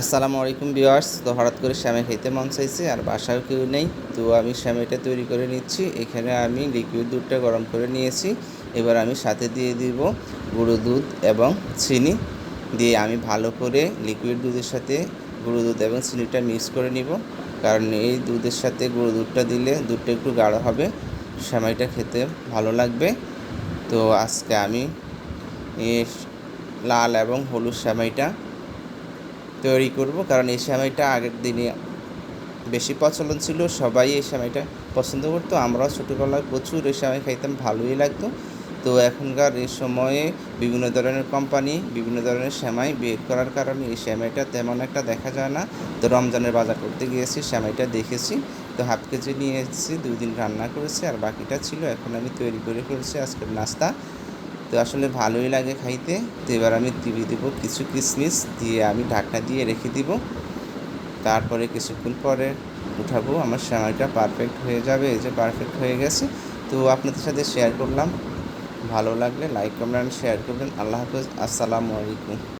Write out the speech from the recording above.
আসসালামু আলাইকুম ভিউয়ার্স। তো হঠাৎ করে শ্যামে খেতে মন চাইছে, আর বাসাও কেউ নেই। তো আমি শ্যামেটা তৈরি করে নিচ্ছি। এখানে আমি লিকুইড দুধটা গরম করে নিয়েছি। এবার আমি সাথে দিয়ে দিব গুঁড়ো দুধ এবং চিনি। দিয়ে আমি ভালো করে লিকুইড দুধের সাথে গুঁড়ো দুধ এবং চিনিটা মিক্স করে নিব। কারণ এই দুধের সাথে গুঁড়ো দুধটা দিলে দুধটা একটু গাঢ় হবে। শ্যামাইটা খেতে ভালো লাগবে। তো আজকে আমি লাল এবং হলুদ শ্যামাইটা তৈরি করব, কারণ এই সেমাইটা আগের দিনে বেশি প্রচলন ছিল, সবাই এই সেমাইটা পছন্দ করতো, আমরাও ছোটোবেলায় প্রচুর এই সেমাই খাইতাম, ভালোই লাগতো। তো এখনকার এই সময়ে বিভিন্ন ধরনের কোম্পানি বিভিন্ন ধরনের সেমাই বের করার কারণে এই সেমাইটা তেমন একটা দেখা যায় না। তো রমজানের বাজার করতে গিয়েছি, সেমাইটা দেখেছি, তো হাফ কেজি নিয়ে এসেছি, দুই দিন রান্না করেছি, আর বাকিটা ছিল, এখন আমি তৈরি করে ফেলছি আজকের নাস্তা। তো আসলে ভালোই লাগে খাইতে। তো এবার আমি দিয়ে দেবো, কিছু কিশমিশ দিয়ে আমি ঢাকনা দিয়ে রেখে দিব। তারপরে কিছুক্ষণ পরে উঠাবো, আমার সেমাইটা পারফেক্ট হয়ে যাবে, এই যে পারফেক্ট হয়ে গেছে। তো আপনাদের সাথে শেয়ার করলাম। ভালো লাগলে লাইক কমেন্ট শেয়ার করবেন। আল্লাহ হাফেজ, আসসালামু আলাইকুম।